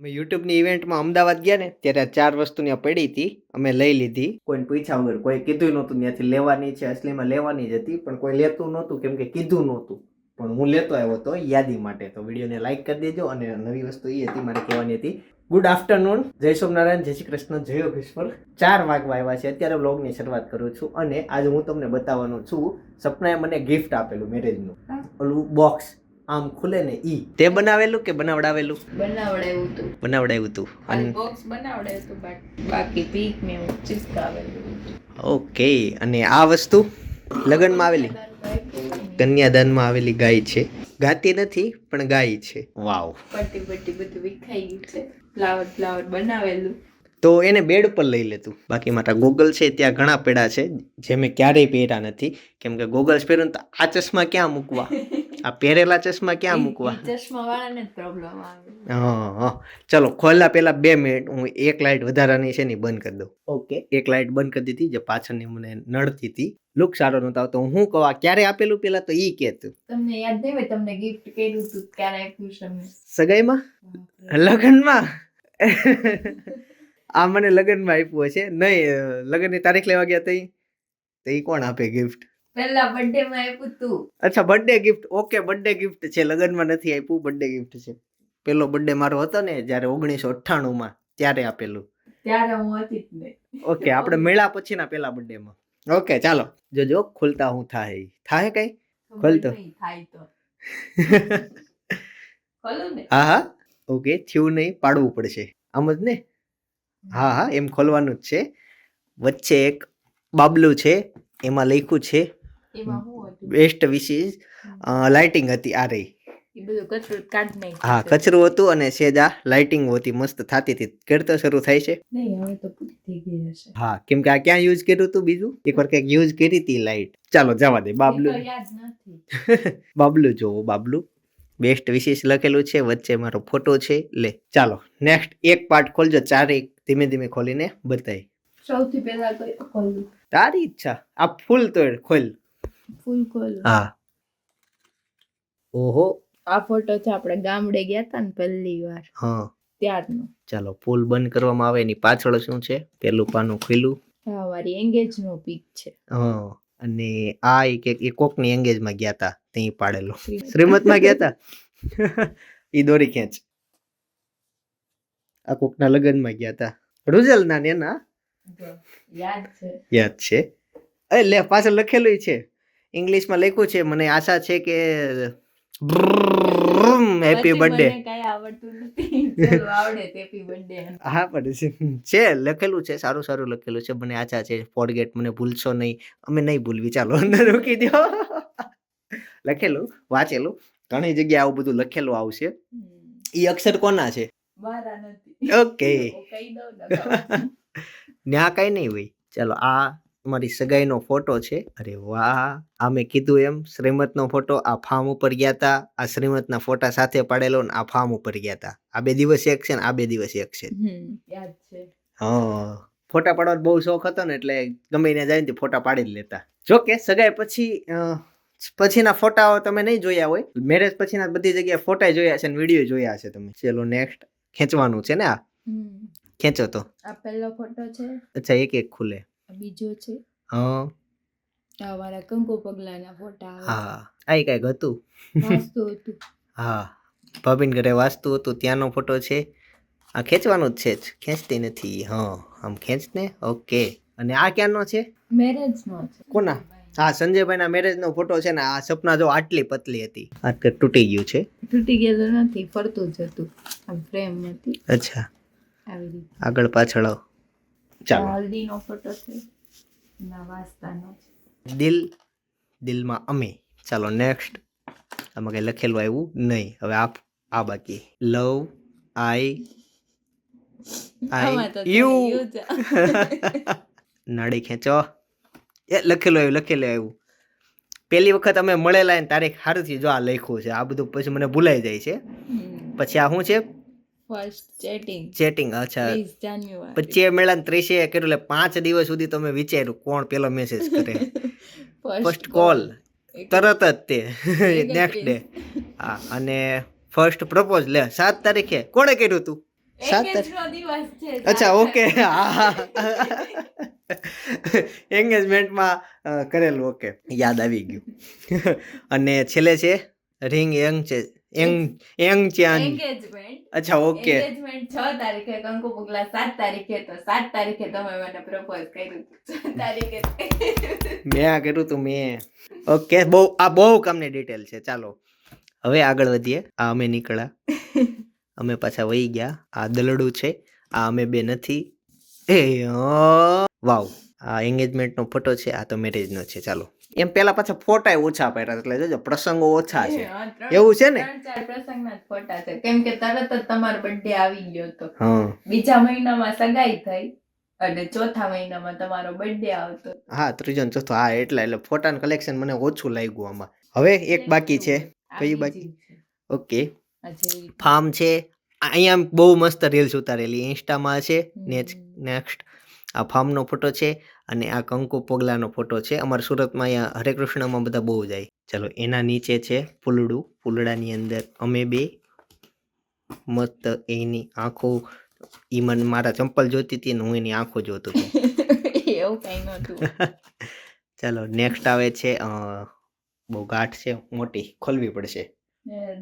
મેં યુટ્યુબની ઇવેન્ટમાં અમદાવાદ ગયા ને ત્યારે આ ચાર વસ્તુ ત્યાં પડી હતી અમે લઈ લીધી. કોઈને પૂછ્યા વગર કોઈ કીધું નહોતું ત્યાંથી લેવાની છે અસલીમાં લેવાની જ હતી પણ કોઈ લેતું નહોતું કેમ કે કીધું નહોતું. પણ હું લેતો આવ્યો હતો યાદી માટે તો વિડીયોને લાઇક કરી દેજો અને નવી વસ્તુ એ હતી મારે કહેવાની હતી. ગુડ આફ્ટરનૂન જય સોમનારાયણ જય શ્રી કૃષ્ણ જય યોગેશ્વર. ચાર વાગવા આવ્યા છે અત્યારે વ્લોગની શરૂઆત કરું છું અને આજે હું તમને બતાવવાનો છું સપનાએ મને ગિફ્ટ આપેલું મેરેજનું ઓલું બોક્સ આમ ખુલે ને ઈ. તે બનાવેલું કે બનાવડાવેલું? બનાવડાવ્યું હતું બનાવડાવ્યું હતું અને બોક્સ બનાવડાવ્યું હતું બટ બાકી પીક મે એવું ઓકે અને આ વસ્તુ લગ્નમાં આવેલી? કન્યાદાનમાં આવેલી ગાય છે. ગાતી નથી પણ ગાય છે. વાવ. પટ્ટી પટ્ટી બધું વિખાઈ ગયું છે. ફ્લાવર ફ્લાવર બનાવેલું. તો એને બેડ પર લઈ લેતું બાકી મારા ગોગલ છે ત્યાં ઘણા પેડા છે જે મેં ક્યારેય પહેર્યા નથી. કેમ કે ગોગલ્સ પહેરું તો આ ચશ્મા ક્યાં મૂકવા? આ પહેરેલા ચશ્મા ક્યાં મૂકવા? ચશ્મા વાળાને જ પ્રોબ્લેમ આવે. હા હા. ચલો ખોલ્લા પહેલા બે મિનિટ હું એક લાઇટ વધારાની છે ને બંધ કરી દઉં. ઓકે. એક લાઇટ બંધ કરી દીધી જે પાછળની મને નડતી હતી. લુક સારો નતો આવતો. હું કહું આ ક્યારે આપેલું પેલા? તો ઈ કહેતું તમને યાદ નહીં હોય તમને ગિફ્ટ કર્યું તું ક્યારે આપ્યું છે સગાઈમાં? લગ્નમાં? આ મને લગ્નમાં આપ્યું હશે. નહીં લગ્નની તારીખ લેવા ગયા તઈ? તો ઈ કોણ આપે ગિફ્ટ પહેલા બર્થડે માં આપ્યું તું. અચ્છા birthday gift okay birthday gift છે. લગ્નમાં નથી આપ્યું બર્થડે ગિફ્ટ છે. પેલો બર્થડે મારો હતો ને જ્યારે ઓગણીસો અઠ્ઠાણુંમાં ત્યારે આપેલું. ત્યારે હું હતી જ નહીં. ઓકે આપણે મેળા પછીના પેલા બર્થડેમાં ઓકે ચાલો. જોજો ખુલતા હું થાય. થાય કઈ? ખોલ તો. થાય તો. હા હા. ઓકે થયું નહીં પાડવું પડશે. આમ જ ને? હા હા એમ ખોલવાનું જ છે. વચ્ચે એક બાબલું છે એમાં લખ્યું છે બેસ્ટ વિશીસ લાઇટિંગ હતી આ રહી હા કચરું હતું અને સેજા લાઇટિંગ હતી મસ્ત થતી હતી. કેડતો શરૂ થાય છે? તો હા કેમ કે આ ક્યાં યુઝ કર્યું હતું બીજું? એકવાર કંઈક યુઝ કરી હતી લાઇટ ચાલો જવા દે બાબલુ. બાબલુ જોવો બાબલુ. બેસ્ટ વિશેષ લખેલું છે વચ્ચે મારો ફોટો છે. લે ચાલો નેક્સ્ટ એક પાર્ટ ખોલજો ચારે ધીમે ધીમે ખોલીને બતાય. સૌથી પહેલા તારી ઈચ્છા. આ ફૂલ તોડ ખોલ. ફૂલ ખોલ. હા. ઓહો. આ ફોટો છે આપણે ગામડે ગયા હતા ને પહેલી વાર. હા. ત્યારનો. ચાલો ફૂલ બંધ કરવામાં આવે એની પાછળ શું છે? પેલું પાનું ખીલું હા મારી એંગેજ નો પિક છે. હા અને આ એક એક કોકની એંગેજમાં ગયા હતા ત્યાં પાડેલો. શ્રીમતમાં ગયા હતા ઈ દોરી ખેંચ. આ કોકના લગ્નમાં ગયા હતા રૂજલના ને એના? યાદ છે. યાદ છે. એ લે પાછળ લખેલું છે. ઇંગ્લિશમાં લખ્યું છે મને આશા છે કે હેપી બર્થડે હા પણ છે- લખેલું છે સારું સારું લખેલું છે મને આશા છે ફોરગેટ મને ભૂલશો નહીં અમે નહીં ભૂલવી ચાલો અંદર રોકી દો. લખેલું વાંચેલું ઘણી જગ્યાએ આવું બધું લખેલું આવશે. એ અક્ષર કોના છે? ઓકે. ન્યા કઈ નહીં હોય. ચાલો આ મારી સગાઈનો ફોટો છે. અરે વાહ! આ મેં કીધું એમ શ્રીમતનો ફોટો આ ફાર્મ ઉપર ગયા હતા આ શ્રીમતના ફોટા સાથે પાડેલો ને આ ફાર્મ ઉપર ગયા હતા આ બે દિવસ એક છે ને આ બે દિવસ એક છે. યાદ છે. હા ફોટા પાડવાનો બહુ શોખ હતો ને એટલે ગમે ત્યાં જાય ને ફોટા પાડી જ લેતા. જો કે સગાઈ પછી પછીના ફોટાઓ તમે નહીં જોયા હોય. મેરેજ પછીના બધી જગ્યાએ ફોટા જોયા છે ને વીડિયો જોયા છે તમે. ચલો નેક્સ્ટ ખેંચવાનું છે ને આ? ખેંચો તો. આ પહેલો ફોટો છે. અચ્છા એક એક ખુલે. બીજો છે. હા. આ મારા કંકુ પગલાના ફોટા હા આ કંઈક હતું. વાસ્તુ હતું. હા ભાભીન ઘરે વાસ્તુ હતું ત્યાંનો ફોટો છે. આ ખેંચવાનો જ છે જ ખેંચતી નથી હા આમ ખેંચ ને ઓકે. અને આ ક્યાંનો છે? મેરેજનો છે. કોના? હા સંજયભાઈના મેરેજનો ફોટો છે ને આ સપના જો આટલી પતલી હતી. આ તૂટી ગયું છે? તૂટી ગયેલું નથી ફરતું જ હતું. આમ ફ્રેમ નથી અચ્છા. આગળ પાછળ આવ. ચાલો. હલ્દીનો ફોટો છે. ના દિલ દિલમાં અમે. ચાલો નેક્સ્ટ આમાં કઈ લખેલું આવ્યું નહીં. હવે આ આ બાકી. લવ આઈ આઈ યુ નાડી ખેંચો. એ લખેલું આવ્યું લખેલું આવ્યું. પહેલી વખત અમે મળેલા તારીખ હારથી જો આ લખ્યું છે. આ બધું પછી મને ભૂલાઈ જાય છે. પછી આ શું છે? ફર્સ્ટ ચેટિંગ ચેટિંગ અચ્છા. જાન્યુઆરી પછી એ મેળા ત્રીસે કર્યું એટલે પાંચ દિવસ સુધી તમે વિચાર્યું કોણ પેલો મેસેજ કરે? ફર્સ્ટ કોલ તરત જ તે. નેક્સ્ટ ડે હા અને ફર્સ્ટ પ્રપોઝ લે સાત તારીખે. કોણે કર્યું તું? સાત છે અચ્છા ઓકે હા. એંગેજમેન્ટમાં કરેલું ઓકે યાદ આવી ગયું. અને છેલ્લે છે રિંગ યંગ છે. યંગ એંગ ચાંદ એન્ગેજમેન્ટ અચ્છા ઓકે. એન્ગેજમેન્ટ 6 તારીખે કંકુ પગલા 7 તારીખે તો 7 તારીખે તમે મને પ્રપોઝ કર્યું છ તારીખે. મેં આ કર્યું તું મેં. ઓકે બહુ આ બહુ કામની ડિટેલ છે. ચાલો. હવે આગળ વધીએ. આ અમે નીકળ્યા. અમે પાછા વહી ગયા. આ દલડું છે. આ અમે બે નથી. એ વાવ. આ એન્ગેજમેન્ટનો ફોટો છે. આ તો મેરેજનો છે. ચાલો. એમ પેલા પાછા ફોટા ઓછા પાડ્યા એટલે જોજો પ્રસંગો ઓછા છે. એવું છે ને? પ્રસંગના ફોટા છે. કેમ કે તરત જ તમારો બર્થડે આવી ગયો તો. બીજા મહિનામાં સગાઈ થઈ અને ચોથા મહિનામાં તમારો બર્થડે આવતો. હા ત્રીજો ને ચોથો. હા એટલા એટલે ફોટાનું કલેક્શન મને ઓછું લાગ્યું આમાં. હવે એક બાકી છે. કઈ બાકી? ઓકે. ફાર્મ છે. અહીંયા બહુ મસ્ત રીલ્સ ઉતારેલી. ઇન્સ્ટામાં છે. નેક્સ્ટ આ ફાર્મનો ફોટો છે. અને આ કંકુ પગલાનો ફોટો છે. અમારા સુરતમાં અહીંયા હરે કૃષ્ણમાં બધા બહુ જાય. ચલો એના નીચે છે ફૂલડું. ફૂલડાની અંદર અમે બે મસ્ત એની આંખો એ મને મારા ચંપલ જોતી હતી ને હું એની આંખો જોતો હતો. એવું કંઈ નતું ચાલો નેક્સ્ટ આવે છે બહુ ગાંઠ છે મોટી. ખોલવી પડશે.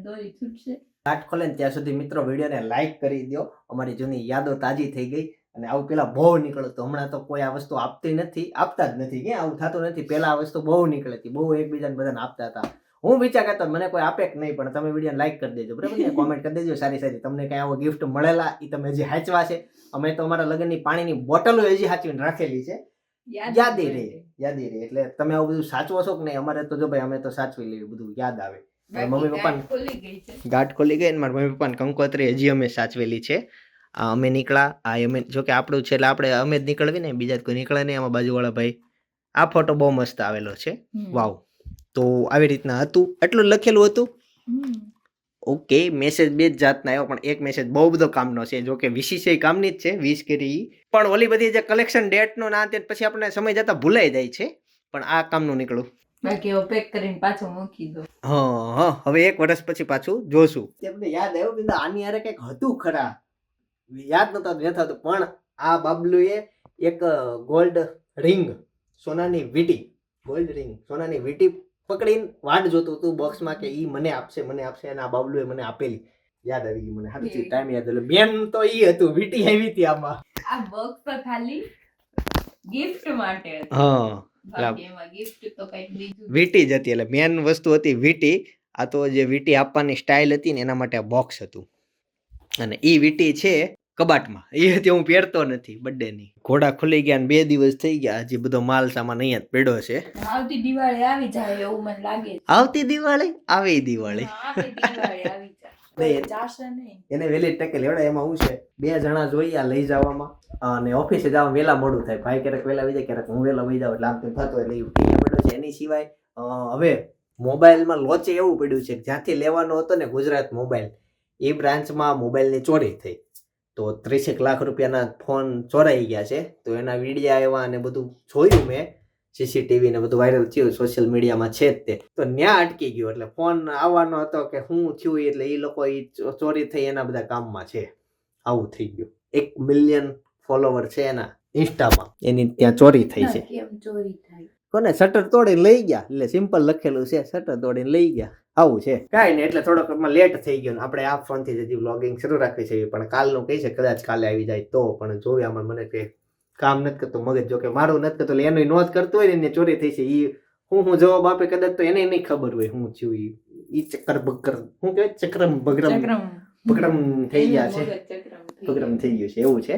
દોરી છૂટશે. ગાંઠ ખોલે ને ત્યાં સુધી મિત્રો વિડીયોને લાઈક કરી દો અમારી જૂની યાદો તાજી થઈ ગઈ. અને આવું પેલા બહુ નીકળતું. હમણાં તો કોઈ આ વસ્તુ આપતી નથી આપતા જ નથી. કે આવું થતું નથી. પેલા આ વસ્તુ બહુ નીકળતી બહુ એકબીજાને બધાને આપતા હતા. હું વિચાર કરતો મને કોઈ આપે કે નહીં પણ તમે વીડિયો લાઈક કરી દેજો. બરાબર ને? કોમેન્ટ કરી દેજો સારી સારી. તમને કઈ આવો ગિફ્ટ મળેલા એ તમે હજી હાચવા છે. અમે તો અમારા લગ્નની પાણીની બોટલો હજી હાચવીને રાખેલી છે. યાદી રહે યાદી રહે એટલે તમે આવું બધું સાચવો છો કે નહીં? અમારે તો જો ભાઈ અમે તો સાચવી લેવી બધું યાદ આવે. મમ્મી પપ્પાને- ગાંઠ ખુલી ગઈ છે. ગાંઠ ખોલી ગઈ ને મારા મમ્મી પપ્પાને કંકોત્રી હજી અમે સાચવેલી છે. આ અમે નીકળ્યા આ અમે જો કે આપણું છે એટલે આપણે અમે જ નીકળવી ને બીજા કોઈ નીકળે નહીં આમાં બાજુવાળા ભાઈ. આ ફોટો બહુ મસ્ત આવેલો છે. વાવ. તો આવી રીતના હતું. એટલું લખેલું હતું. ઓકે મેસેજ બે જ જાતના આવ્યો પણ એક મેસેજ બહુ બધો કામનો છે જો કે વીસી કામની જ છે વીસ કેરી પણ ઓલી બધી જે કલેક્શન ડેટનો ના તે પછી આપણે સમય જતા ભૂલાઈ જાય છે. પણ આ કામનું નીકળું. બાકી હવે પેક કરીને પાછું મૂકી દો. હા હા હવે એક વર્ષ પછી પાછું જોશું. તેમને યાદ આવ્યું કે આની હારે કંઈક હતું ખરા? યાદ નતા ન થતું પણ આ બાબલુએ એક ગોલ્ડ રિંગ સોનાની વીટી ગોલ્ડ રિંગ સોનાની વીટી પકડીને વાટ જોતું હતું બોક્સમાં કે ઈ મને આપશે મને આપશે અને આ બાબલુએ મને આપેલી. યાદ આવી ગઈ મને. સારું ટાઈમ યાદ એટલે મેન તો ઈ હતું વીટી આવી હતી આમાં. આ બોક્સ તો ખાલી ગિફ્ટ માટે હા. તો બીજું. વીટી જ હતી એટલે મેન વસ્તુ હતી વીટી. આ તો જે વીટી આપવાની સ્ટાઇલ હતી ને એના માટે બોક્સ હતું. અને એ વીટી છે કબાટમાં. એ હતી હું પહેરતો નથી બર્થડેની. ઘોડા ખુલી ગયા ને બે દિવસ થઈ ગયા. હજી બધો માલ સામાન અહીંયા જ પડ્યો છે. આવતી દિવાળી આવી જાય એવું મને લાગે આવતી દિવાળી? આવી દિવાળી. આવી એને વહેલી ટકે લેવડે એમાં હું છે બે જણા જોઈએ આ લઈ જવામાં. અને ઓફિસે જવા વહેલા મોડું થાય. ભાઈ ક્યારેક વહેલા વહી જાય ક્યારેક હું વહેલા વહી જાઉં એટલે આમ તેમ થતો એટલે છે. એની સિવાય હવે મોબાઈલમાં લોચે એવું પડ્યું છે જ્યાંથી લેવાનો હતો ને ગુજરાત મોબાઈલ. એ બ્રાન્ચમાં મોબાઈલની ચોરી થઈ. તો ત્રીસેક લાખ રૂપિયાના ફોન ચોરાઈ ગયા છે. તો એના વિડીયા આવ્યા અને બધું જોયું મેં. સીસીટીવી ને બધું વાયરલ થયું સોશિયલ મીડિયામાં છે જ તે. તો ન્યા અટકી ગયો એટલે ફોન આવવાનો હતો કે શું થયું એટલે એ લોકો એ ચોરી થઈ એના બધા કામમાં છે. આવું થઈ ગયું. એક મિલિયન ફોલોવર છે એના ઇન્સ્ટામાં એની ત્યાં ચોરી થઈ છે. કેમ ચોરી થાય? કોને? શટર તોડીને લઈ ગયા. એટલે સિમ્પલ લખેલું છે શટર તોડીને લઈ ગયા. આવું છે. કાંઈ નહીં એટલે થોડોક એમાં લેટ થઈ ગયો આપણે આ ફોનથી હજી વ્લોગિંગ શરૂ રાખવી છે. પણ કાલનું કહી છે કદાચ કાલે આવી જાય તો. પણ જોવે આમાં મને કે કામ નથી કરતું મગજ. જો કે મારું નથી કરતું એટલે એનું નોંધ કરતું હોય ને એને ચોરી થઈ છે. એ હું હું જવાબ આપે કદાચ તો એને નહીં ખબર હોય હું છું ઈ. ઈ ચક્કર બક્કર હું કહેવાય ચક્રમ બગરમ ચક્રમ. બગરમ થઈ ગયા છે. બગરમ થઈ ગયું છે. એવું છે.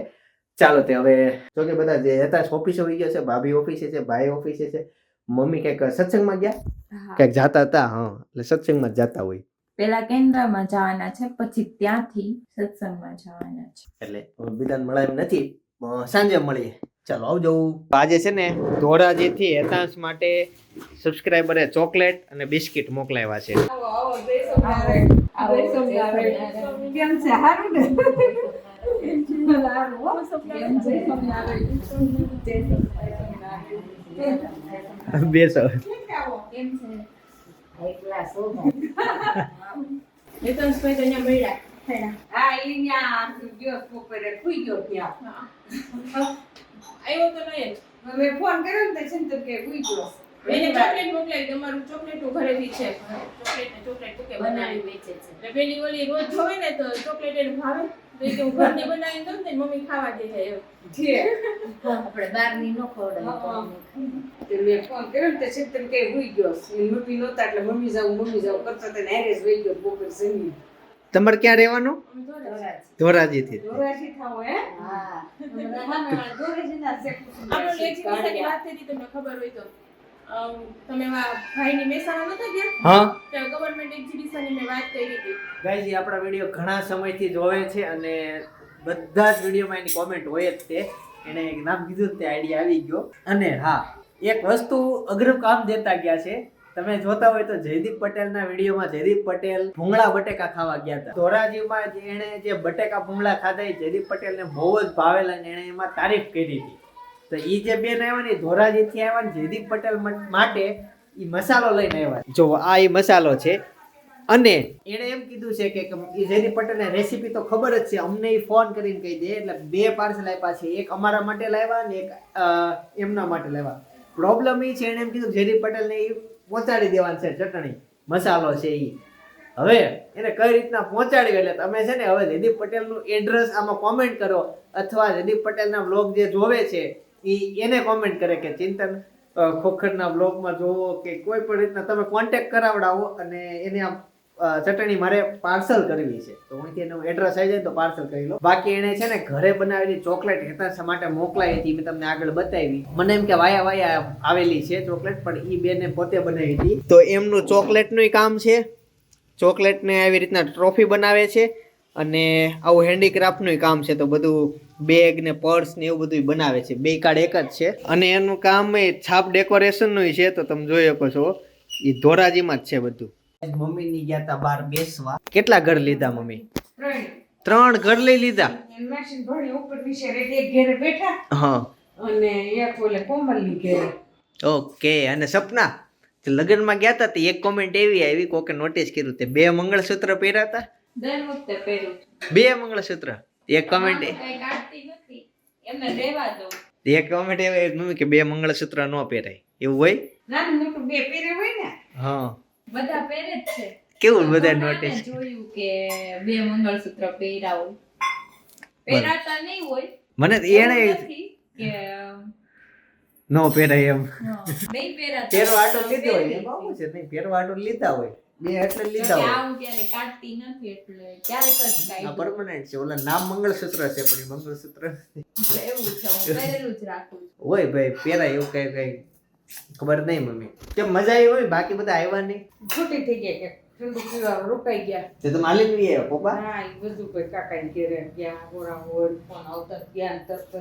ચાલો તે હવે જો કે બધા જે હતા ઓફિસે હોઈ ગયા છે ભાભી ઓફિસે છે ભાઈ ઓફિસે છે મમ્મી કંઈક સત્સંગમાં ગયા. કંઈક જાતા હતા હા એટલે સત્સંગમાં જતા હોય. પેલા કેન્દ્રમાં જવાના છે પછી ત્યાંથી સત્સંગમાં જવાના છે. એટલે બધાને મળે એમ નથી. સાંજે મળીએ. ચાલો આવજો. આજે છે ને ધોરાજીથી હેતાંશ માટે સબસ્ક્રાઇબરે ચોકલેટ અને બિસ્કિટ મોકલાવ્યા છે. આવો, કેમ છે હારું જય બેસો કેમ છે? હેતંશભાઈ તો જ. ફોન કર્યો ને તો છે ને તો કે ગયો. એને ચોકલેટ મોકલાવી તમારું ચોકલેટ ઘરેથી છે. ચોકલેટ ને ચોકલેટ કે બનાવી વેચે છે. એટલે પેલી ઓલી રોજ જોવે ને તો ચોકલેટ એને ભાવે. તો કે હું ઘરની બનાવી દઉં ને મમ્મી ખાવા દે છે એવું. છે આપણે બહારની ન ખવડાવી તે મેં ફોન કર્યો ને તે છે ને કે હુઈ ગયો. મમ્મી નહોતા એટલે મમ્મી જાઉં મમ્મી જાઉં કરતા તને એરેજ વહી ગયો બપોરે જમી તમારે ક્યાં રહેવાનું? ધોરાજી. છે. ધોરાજી થાવ હે? હા. ધોરાજી ના છે આપણે છે, એક્ઝિબિશનની વાત થઈ તમને ખબર હોય તો. તમે ભાઈની મહેસાણા નતા ગયા? હા. ત્યાં ગવર્નમેન્ટ એક્ઝિબિશનની મેં વાત કરી હતી. ગાઈઝ આપણા વીડિયો ઘણા સમયથી જોવે છે અને બધા જ વિડીયોમાં એની કોમેન્ટ હોય જ તે એને એક નામ કીધું ને તે આઈડિયા આવી ગયો. અને હા એક વસ્તુ અઘરું કામ દેતા ગયા છે. તમે જોતા હોય તો જયદીપ પટેલના વિડીયોમાં જયદીપ પટેલ ભૂંગળા બટેકા ખાવા ગયા હતા. ધોરાજીમાં જે એણે જે બટેકા ભૂંગળા ખાધા એ જયદીપ પટેલને બહુ જ ભાવેલા અને એણે એમાં તારીફ કરી હતી. તો એ જે બેન આવ્યા ને ધોરાજીથી આવ્યા ને, જયદીપ પટેલ માટે એ મસાલો લઈને આવ્યા. જો, આ એ મસાલો છે. અને એણે એમ કીધું છે કે જયદીપ પટેલને રેસીપી તો ખબર જ છે. અમને એ ફોન કરીને કહી દે, એટલે બે પાર્સલ આપ્યા છે. એક અમારા માટે લાવ્યા ને એક એમના માટે લાવ્યા. પ્રોબ્લેમ એ છે, એણે એમ કીધું જયદીપ પટેલને એ પહોંચાડી દેવાનું છે ચટણી, મસાલો છે એ હવે એને કઈ રીતના પહોંચાડ્યું? એટલે તમે છે ને, હવે જયદીપ પટેલનું એડ્રેસ આમાં કોમેન્ટ કરો. અથવા જયદીપ પટેલના બ્લોગ જે જોવે છે એ એને કોમેન્ટ કરે કે, ચિંતન ખોખરના બ્લોગમાં જોવો કે કોઈ પણ રીતના તમે કોન્ટેક્ટ કરાવડાવો અને એને આમ ચટણી મારે પાર્સલ કરવી છે. તો અહીંથી એનું એડ્રેસ આવી જાય તો પાર્સલ કરી લો. બાકી એને છે ને ઘરે બનાવેલી ચોકલેટ હેતાંશ માટે મોકલાવી હતી, મેં તમને આગળ બતાવી. મને એમ કે વાયા વાયા આવેલી છે ચોકલેટ પણ એ બેને પોતે બનાવી હતી. તો એમનું ચોકલેટનું કામ છે. ચોકલેટને આવી રીતના ટ્રોફી બનાવે છે અને આવું હેન્ડીક્રાફ્ટનું કામ છે. તો બધું બેગ ને પર્સ ને એવું બધું બનાવે છે. બે કાર્ડ એક જ છે. અને એનું કામ એ છાપ ડેકોરેશનનું છે તો તમે જોઈ શકો છો. એ ધોરાજીમાં જ છે બધું. મમ્મી ની ગયા તા બાર બેસવા. કેટલા ઘર લીધા મમ્મી? ત્રણ. ત્રણ ઘર લઈ લીધા? હા. અને એક ઓલે કોમલની ઘેરે. ઓકે અને સપના? લગ્ન લગ્નમાં ગયા તા તે એક કોમેન્ટ એવી આવી કોકે નોટિસ કર્યું તે બે મંગળસૂત્ર પહેર્યા હતા દર વખતે પહેર્યું બે મંગળસૂત્ર? એક કોમેન્ટ એક કોમેન્ટ એવી મમ્મી કે બે મંગળસૂત્ર ન પહેરાય. એવું હોય? બે પહેરે હોય ને? હા. બધા પહેરે જ છે. કેવું બધા નોટિસ જોયું કે બે મંગળસૂત્ર પહેર્યા પહેરાતા નહીં હોય. મને એને કે ન પહેરાય એમ. નહીં પહેરાતા. આટો લીધો હોય પહેરી એમ છે નહીં પહેરવા આટો લીધા હોય. બે એટલે લીધા હોય. ક્યારે કાઢતી નથી એટલે ક્યારેક જ આ પરમનન્ટ છે ઓલા નામ મંગળસૂત્ર છે પણ એ મંગળસૂત્ર એવું છે હું પહેરેલું જ રાખું છું. હોય ભાઈ પહેરાય એવું કઈ કઈ ખબર નહીં મમ્મી. કે મજા આવી હોય? બાકી બધા આવ્યા નહીં? છૂટી થઈ ગયા કે ઠંડુ પીવા રોકાઈ ગયા. તે તો માલિક બી આવ્યા પપ્પા? હા એ બધું કોઈ કાકાને ઘેરે ગયા હોરા હોર ફોન આવતા ગયા તરત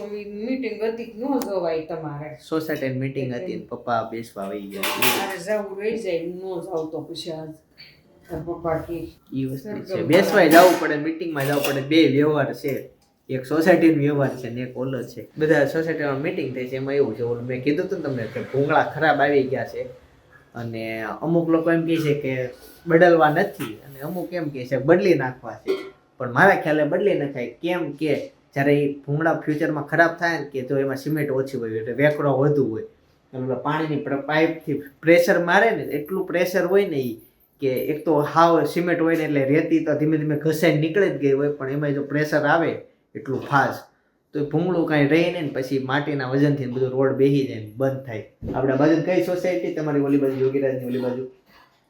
મીટિંગ હતી ન જવાય તમારે. સોસાયટી મીટિંગ હતી પપ્પા બેસવા આવી ગયા મારે જવું રહી જાય ન જાવ તો પછી આજ પપ્પા કે એ વસ્તુ છે. બેસવાય જવું પડે મીટિંગમાં જવું પડે. બે વ્યવહાર છે. એક સોસાયટીનો વ્યવહાર છે ને એક ઓલો છે. બધા સોસાયટીમાં મીટિંગ થઈ છે. એમાં એવું છે ઓલું મેં કીધું હતું તમને કે ભૂંગળા ખરાબ આવી ગયા છે. અને અમુક લોકો એમ કહે છે કે બદલવા નથી. અને અમુક એમ કહે છે બદલી નાખવા છે. પણ મારા ખ્યાલે બદલી નખાય. કેમ કે જ્યારે એ ભૂંગળા ફ્યુચરમાં ખરાબ થાય ને કે તો એમાં સિમેન્ટ ઓછી હોય એટલે વેકરો વધુ હોય. એટલે પાણીની પાઇપથી પ્રેશર મારે ને એટલું પ્રેશર હોય ને એ કે એક તો હાવ સિમેન્ટ હોય ને એટલે રેતી તો ધીમે ધીમે ઘસાઈ નીકળી જ ગઈ હોય પણ એમાં જો પ્રેશર આવે એટલું ફાસ્ટ તો એ ભૂંગળું કાંઈ રહે નહીં ને પછી માટીના વજનથી બધું રોડ બેસી જાય બંધ થાય. આપણા બાજુ કઈ સોસાયટી તમારી ઓલી બાજુ યોગીરાજની ઓલી બાજુ?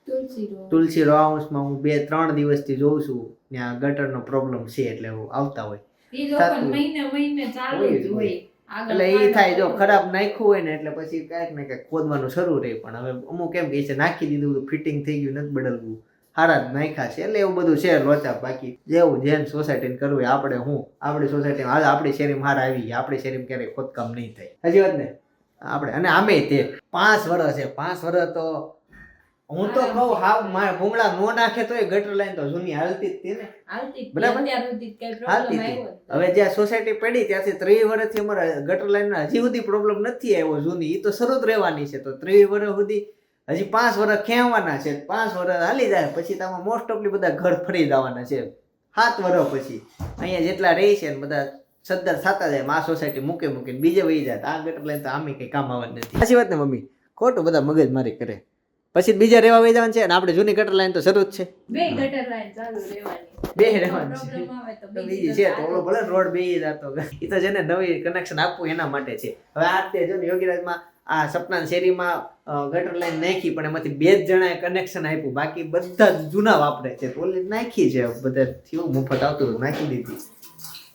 તુલસી તુલસી રો હાઉસમાં હું બે ત્રણ દિવસથી જોઉં છું ત્યાં ગટરનો પ્રોબ્લેમ છે એટલે હું આવતા હોય. ઈ જો મહિને મહિને ચાલુ જ હોય, હોય. એટલે એ થાય જો ખરાબ નાખ્યું હોય ને એટલે પછી કાંઈક ને કાંઈક ખોદવાનું શરૂ રહે. પણ હવે અમુક એમ કે છે નાખી દીધું ફિટિંગ થઈ ગયું નથી બદલવું. હારા જ નાખ્યા છે. એટલે એવું બધું છે લોચા બાકી. જેવું જેમ સોસાયટીને કરવું હોય આપણે હું આપણી સોસાયટીમાં હાલ આપણી શેરીમાં હાર આવી ગયા આપણી શેરીમાં ક્યારેય ખોદકામ નહીં થાય. હજી વાત ને? આપણે અને આમે તે. પાંચ વર્ષ છે પાંચ વર્ષ તો હું તો કહું હાવ મારા ભૂંગળા નો નાખે તો એ ગટર લાઈન તો જૂની હાલતી જ હતી ને. હાલતી બરાબર. હાલતી હવે જ્યાં સોસાયટી પડી ત્યાંથી ત્રીસ વર્ષથી અમારા ગટર લાઈન હજી સુધી પ્રોબ્લેમ નથી આવ્યો જૂની. એ તો શરૂ જ રહેવાની છે. તો ત્રીસ વર્ષ સુધી હજી પાંચ વર્ષ ખેંચવાના છે. પાંચ વર્ષ હાલી જાય. પછી તમે મોસ્ટ ઓફલી બધા ઘર ફરી જવાના છે. સાત વર્ષ પછી. અહીંયા જેટલા રહી છે ને બધા સદ્દર થતા જાય. મા સોસાયટી મૂકે મૂકીને બીજે વહી જાય. આ ગટર લાઈન તો આમે કઈ કામ આવવાનું નથી. સાચી વાત ને મમ્મી? ખોટું બધા મગજ મારી કરે. પછી બીજા રહેવા વહી જવાનું છે અને આપણે જૂની ગટર લાઈન તો શરૂ જ છે. બે ગટર લાઈન ચાલુ રહેવાની. બે છે. બીજી છે તો ઓલો ભલે રોડ બે જતો એ તો જેને નવી કનેક્શન આપવું એના માટે છે. હવે આ તે જો યોગીરાજમાં આ સપના શેરીમાં ગટર લાઈન નાખી પણ એમાંથી બે જ જણાએ કનેક્શન આપ્યું. બાકી બધા જ જૂના વાપરે છે. તો નાખી છે બધા થયું મફત આવતું નાખી દીધી.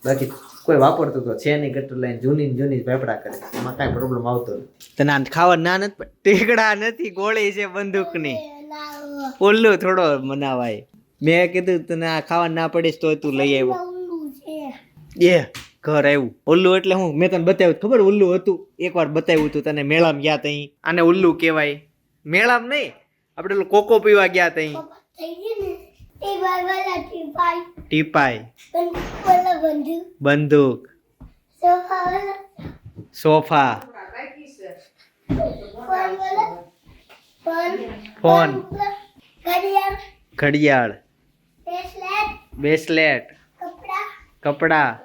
બાકી કોઈ વાપરતું તો છે નહીં ગટર લાઈન જૂની જૂની ભેપડા કરે એમાં કાંઈ પ્રોબ્લેમ આવતો નથી. તને આ ખાવા ના નથી ટેકડા નથી ગોળી છે બંદૂકની. ઓલું થોડો મનાવાય. મેં કીધું તને આ ખાવા ના પડીશ તો તું લઈ આવ્યો. એ ઘર આવ્યું. ઉલ્લુ એટલે હું મેં તને બતાવ્યું ખબર ઉલ્લુ હતું? એકવાર બતાવ્યું હતું તને મેળામાં ગયા તઈ આને ઉલ્લુ કહેવાય. મેળામાં નહીં આપણે કોકો પીવા ગયા તઈ ટીપાઈ. બંદૂક. સોફા. ફોન. ઘડિયાળ. બ્રેસલેટ કપડા.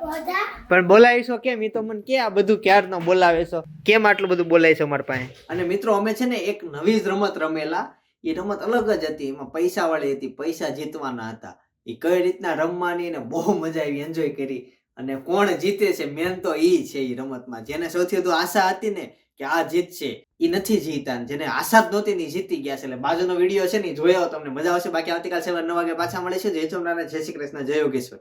પણ બોલાવીશો કેમ? એ તો મને કે આ બધું ક્યારનો બોલાવે છો? કેમ આટલું બધું બોલાવીશો અમારા મારા પાસે? અને મિત્રો, અમે છે ને એક નવી જ રમત રમેલા. એ રમત અલગ જ હતી. એમાં પૈસા વાળી હતી. પૈસા જીતવાના હતા. એ કઈ રીતના રમવાની ને બહુ મજા આવી. એન્જોય કરી. અને કોણ જીતે છે મેન તો એ છે એ રમતમાં. જેને સૌથી વધુ આશા હતી ને કે આ જીતશે એ નથી જીતા. જેને આશા જ નહોતી ને જીતી ગયા છે. એટલે બાજુનો વીડિયો છે ને જોયો તમને મજા આવશે. બાકી આવતીકાલ સવારે નવ વાગે પાછા મળીશું. જય ચોમરાને જય શ્રી કૃષ્ણ. જય યોગેશ્વર.